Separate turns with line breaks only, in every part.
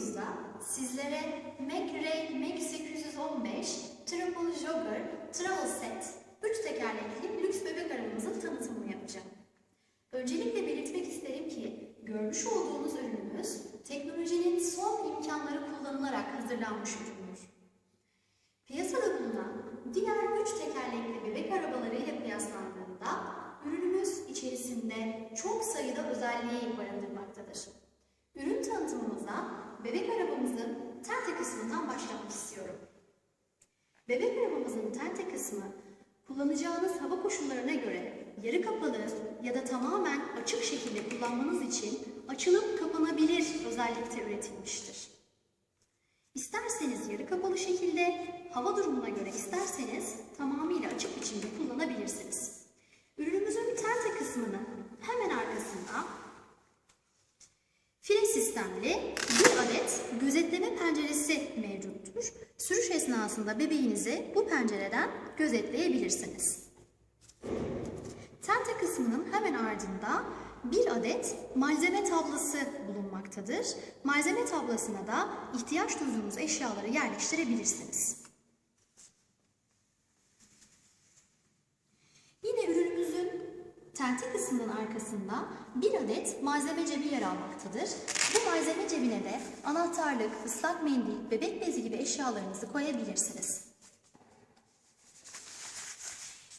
videomuzda sizlere McRae Mac 815 Triple Jogger Travel Set 3 tekerlekli lüks bebek arabamızın tanıtımını yapacağım. Öncelikle belirtmek isterim ki görmüş olduğunuz ürünümüz teknolojinin son imkanları kullanılarak hazırlanmış üründür. Piyasada bulunan diğer 3 tekerlekli bebek arabalarıyla kıyaslandığında ürünümüz içerisinde çok sayıda özelliği barındırmaktadır. Ürün tanıtımımıza bebek arabamızın tente kısmından başlamak istiyorum. Bebek arabamızın tente kısmı kullanacağınız hava koşullarına göre yarı kapalı ya da tamamen açık şekilde kullanmanız için açılıp kapanabilir özellikte üretilmiştir. İsterseniz yarı kapalı şekilde, hava durumuna göre isterseniz tamamıyla açık biçimde kullanabilirsiniz. Ürünümüzün tente kısmının hemen arkasında file sistemli bir adet gözetleme penceresi mevcuttur. Sürüş esnasında bebeğinizi bu pencereden gözetleyebilirsiniz. Tente kısmının hemen ardında bir adet malzeme tablası bulunmaktadır. Malzeme tablasına da ihtiyaç duyduğunuz eşyaları yerleştirebilirsiniz. Yine ürünümüzün tente kısmının arkasında bir adet malzeme cebi yer almaktadır. Bu malzeme cebine de anahtarlık, ıslak mendil, bebek bezi gibi eşyalarınızı koyabilirsiniz.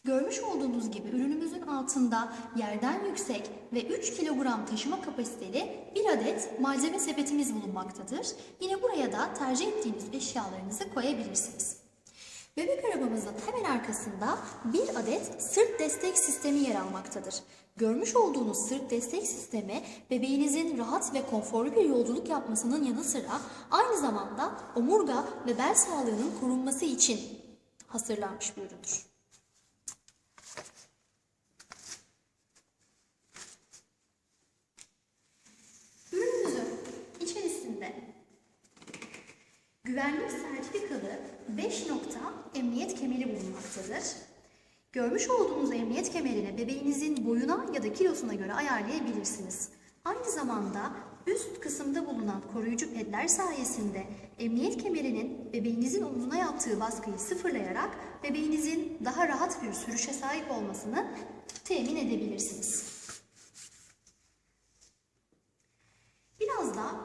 Görmüş olduğunuz gibi ürünümüzün altında yerden yüksek ve 3 kilogram taşıma kapasiteli bir adet malzeme sepetimiz bulunmaktadır. Yine buraya da tercih ettiğiniz eşyalarınızı koyabilirsiniz. Bebek arabamızın hemen arkasında bir adet sırt destek sistemi yer almaktadır. Görmüş olduğunuz sırt destek sistemi bebeğinizin rahat ve konforlu bir yolculuk yapmasının yanı sıra aynı zamanda omurga ve bel sağlığının korunması için hazırlanmış bir üründür. Ürünümüzün içerisinde güvenlik sertifikalı 5 nokta emniyet kemeri bulunmaktadır. Görmüş olduğunuz emniyet kemerini bebeğinizin boyuna ya da kilosuna göre ayarlayabilirsiniz. Aynı zamanda üst kısımda bulunan koruyucu pedler sayesinde emniyet kemerinin bebeğinizin omzuna yaptığı baskıyı sıfırlayarak bebeğinizin daha rahat bir sürüşe sahip olmasını temin edebilirsiniz.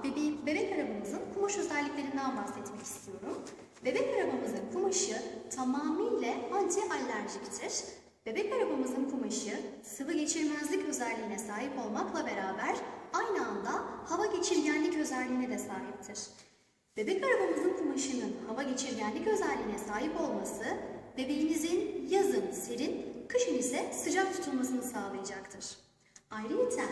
Da bebek, arabamızın kumaş özelliklerinden bahsetmek istiyorum. Bebek arabamızın kumaşı tamamıyla anti alerjiktir. Bebek arabamızın kumaşı sıvı geçirmezlik özelliğine sahip olmakla beraber aynı anda hava geçirgenlik özelliğine de sahiptir. Bebek arabamızın kumaşının hava geçirgenlik özelliğine sahip olması bebeğinizin yazın serin, kışın ise sıcak tutulmasını sağlayacaktır. Ayrıca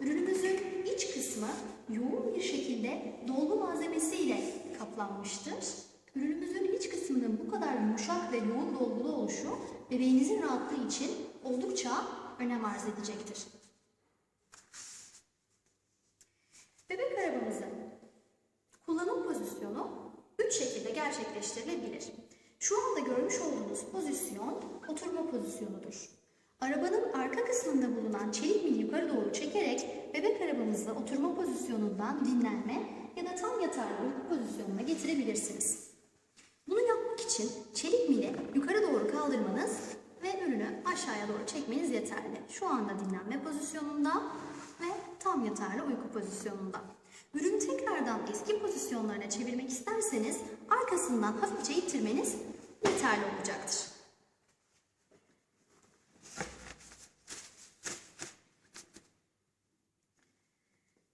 ürünümüzün iç kısmı yoğun bir şekilde dolgu malzemesiyle kaplanmıştır. Ürünümüzün iç kısmının bu kadar yumuşak ve yoğun dolgulu oluşu bebeğinizin rahatlığı için oldukça önem arz edecektir. Bebek arabamızın kullanım pozisyonu üç şekilde gerçekleştirilebilir. Şu anda görmüş olduğunuz pozisyon oturma pozisyonudur. Arabanın arka kısmında bulunan çelik mili yukarı doğru çekerek bebek arabamızı oturma pozisyonundan dinlenme ya da tam yatarlı uyku pozisyonuna getirebilirsiniz. Bunu yapmak için çelik mili yukarı doğru kaldırmanız ve ürünü aşağıya doğru çekmeniz yeterli. Şu anda dinlenme pozisyonunda ve tam yatarlı uyku pozisyonunda. Ürünü tekrardan eski pozisyonlarına çevirmek isterseniz arkasından hafifçe ittirmeniz yeterli olacaktır.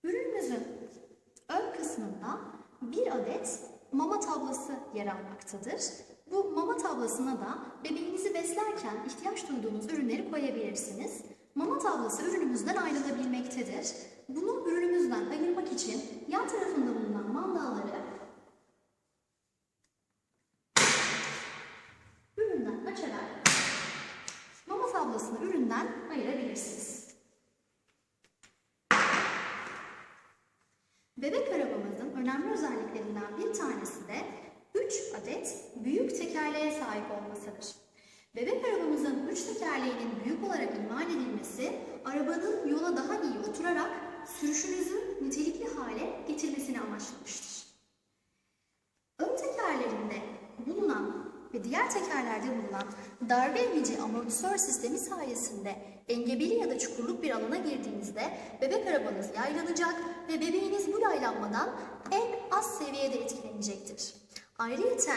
Ürünümüzün ön kısmında bir adet mama tablası yer almaktadır. Bu mama tablasına da bebeğinizi beslerken ihtiyaç duyduğunuz ürünleri koyabilirsiniz. Mama tablası ürünümüzden ayrılabilmektedir. Bunu ürünümüzden ayırmak için yan tarafında bulunan mandalları üründen açarak mama tablasını üründen ayırabilirsiniz. Bebek arabamızın önemli özelliklerinden bir tanesi de 3 adet büyük tekerleğe sahip olmasıdır. Bebek arabamızın 3 tekerleğinin büyük olarak imal edilmesi, arabanın yola daha iyi oturarak sürüşünüzü nitelikli hale getirmesini amaçlamıştır. ve diğer tekerlerde bulunan darbe emici amortisör sistemi sayesinde engebeli ya da çukurluk bir alana girdiğinizde bebek arabanız yaylanacak ve bebeğiniz bu yaylanmadan en az seviyede etkilenecektir. Ayrıca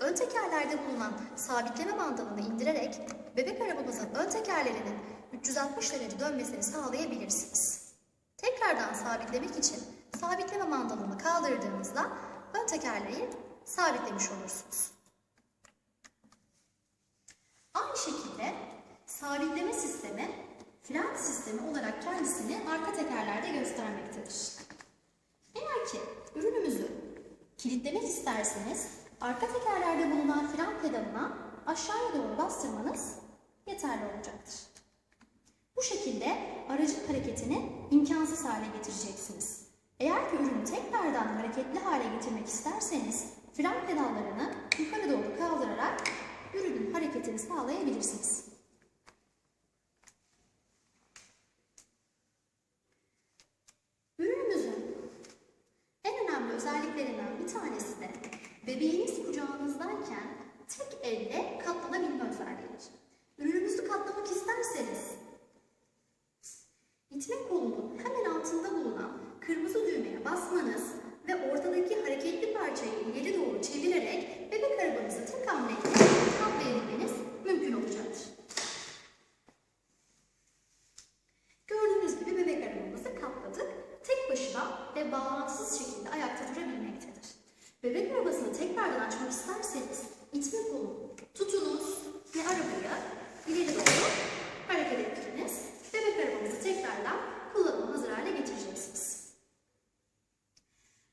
ön tekerlerde bulunan sabitleme mandalını indirerek bebek arabamızın ön tekerlerinin 360 derece dönmesini sağlayabilirsiniz. Tekrardan sabitlemek için sabitleme mandalını kaldırdığınızda ön tekerleği sabitlemiş olursunuz. Aynı şekilde sabitleme sistemi fren sistemi olarak kendisini arka tekerlerde göstermektedir. Eğer ki ürünümüzü kilitlemek isterseniz arka tekerlerde bulunan fren pedalına aşağıya doğru bastırmanız yeterli olacaktır. Bu şekilde aracın hareketini imkansız hale getireceksiniz. Eğer ki ürünü tekrardan hareketli hale getirmek isterseniz fren pedallarını yukarı doğru kaldırarak ürünün hareketini sağlayabilirsiniz. Ürünümüzün en önemli özelliklerinden bir tanesi de bebeğiniz kucağınızdayken tek elle katlanabilme özelliğidir. Ürünümüzü katlamak isterseniz itme kolunun hemen altında bulunan kırmızı düğmeye basmanız ve ortadaki hareketli parçayı ileri doğru çevirerek bebek arabanızı tek hamleyle katlayabilmeniz mümkün olacaktır. Gördüğünüz gibi bebek arabamızı katladık. Tek başına ve bağlantısız şekilde ayakta durabilmektedir. Bebek arabasını tekrardan açmak isterseniz itme kolunu tutunuz ve arabayı ileri doğru hareket ettiriniz. Bebek arabamızı tekrardan kullanıma hazır hale getireceksiniz.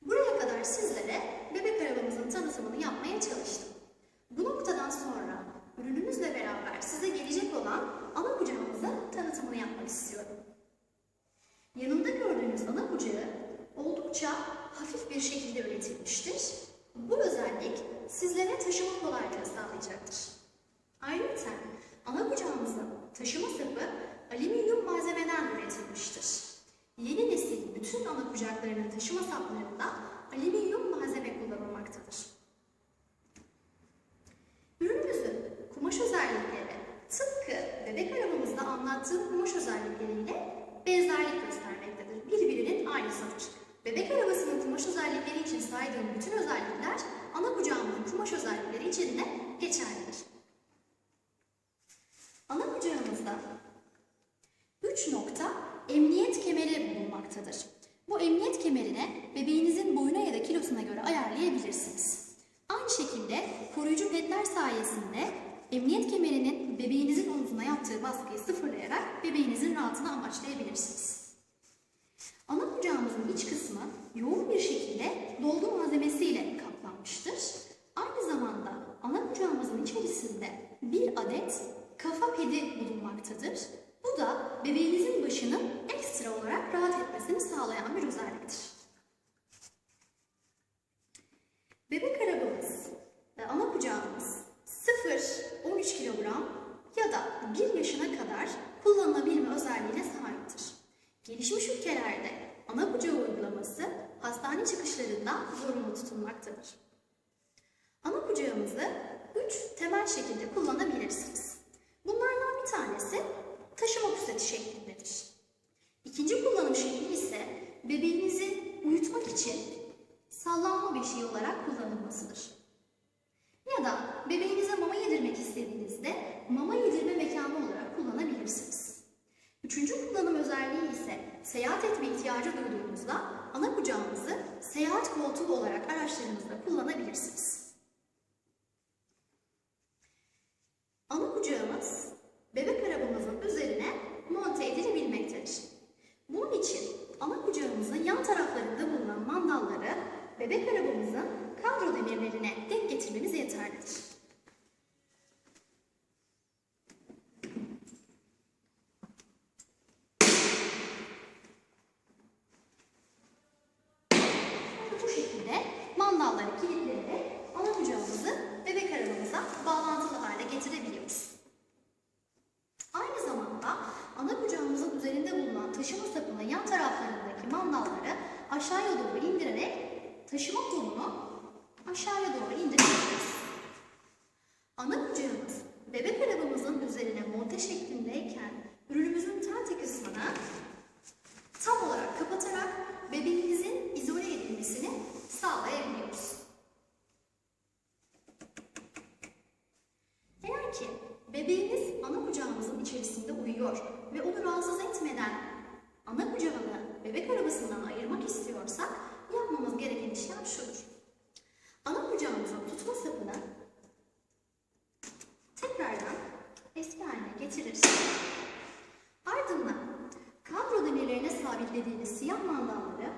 Buraya kadar sizlere bebek arabamızın tanıtımını yapmaya çalıştım. Bu noktadan sonra ürünümüzle beraber size gelecek olan ana kucağımızın tanıtımını yapmak istiyorum. Yanında gördüğünüz ana kucağı oldukça hafif bir şekilde üretilmiştir. Bu özellik sizlere taşıma kolaylığı sağlayacaktır. Ayrıca ana kucağımızın taşıma sapı alüminyum malzemeden üretilmiştir. Yeni nesil bütün ana kucaklarının taşıma saplarında alüminyum malzeme kullanılmaktadır. Ürünümüzün kumaş özellikleri tıpkı bebek arabamızda anlattığım kumaş özellikleriyle benzerlik göstermektedir. Birbirinin aynısıdır. Bebek arabasının kumaş özellikleri için saydığım bütün özellikler ana kucağımızın kumaş özellikleri için de geçerlidir. Ana kucağımızda 3 nokta emniyet kemeri bulunmaktadır. Bu emniyet kemerini bebeğinizin boyuna ya da kilosuna göre ayarlayabilirsiniz. Aynı şekilde koruyucu pedler sayesinde emniyet kemerinin bebeğinizin omzuna yaptığı baskıyı sıfırlayarak bebeğinizin rahatını amaçlayabilirsiniz. Ana kucağımızın iç kısmı yoğun bir şekilde dolgu malzemesiyle kaplanmıştır. Aynı zamanda ana kucağımızın içerisinde bir adet kafa pedi bulunmaktadır. Bu da bebeğinizin başının ekstra olarak rahat etmesini sağlayan bir özelliktir. Bebek arabamız ve ana kucağımız 0-13 kilogram ya da 1 yaşına kadar kullanılabilme özelliğine sahiptir. Gelişmiş ülkelerde ana kucağı uygulaması hastane çıkışlarında zorunlu tutulmaktadır. Ana kucağımızı 3 temel şekilde kullanabilirsiniz. Bunlardan bir tanesi taşıma puseti şeklindedir. İkinci kullanım şekli ise bebeğinizi uyutmak için sallanma beşiği olarak kullanılmasıdır. Ya da bebeğinize mama yedirmek istediğinizde mama yedirme mekanı olarak kullanabilirsiniz. Üçüncü kullanım özelliği ise seyahat etme ihtiyacı duyduğunuzda ana kucağımızı seyahat koltuğu olarak araçlarınızda kullanabilirsiniz. Ana kucağımız bebek arabamızın üzerine monte edilebilmektedir. Bunun için ana kucağımızın yan taraflarında bulunan mandalları bebek arabamızın kadro demirlerine denk getirmemiz yeterlidir. Bu şekilde mandalları kilitleyerek ana kucağımızı bebek arabamıza bağlantılı hale getirebiliyoruz. Aynı zamanda ana kucağımızın üzerinde bulunan taşıma sapının yan taraflarındaki mandalları aşağıya doğru indirerek taşıma kolunu aşağıya doğru indirebiliyoruz. Ana kucağımız bebek arabamızın üzerine monte şeklindeyken ürünümüzün tel kısmını tam olarak kapatarak bebeğimizin izole edilmesini sağlayabiliyoruz. Eğer ki bebeğimiz ana kucağımızın içerisinde uyuyor ve onu rahatsız etmeden ana kucağını bebek arabasından ayırmak istiyorsak yapmamız gereken işlem şudur. Ana kucağımızın tutma sapını tekrardan eski haline getiririz. Ardından kadro demirlerine sabitlediğiniz siyah mandalları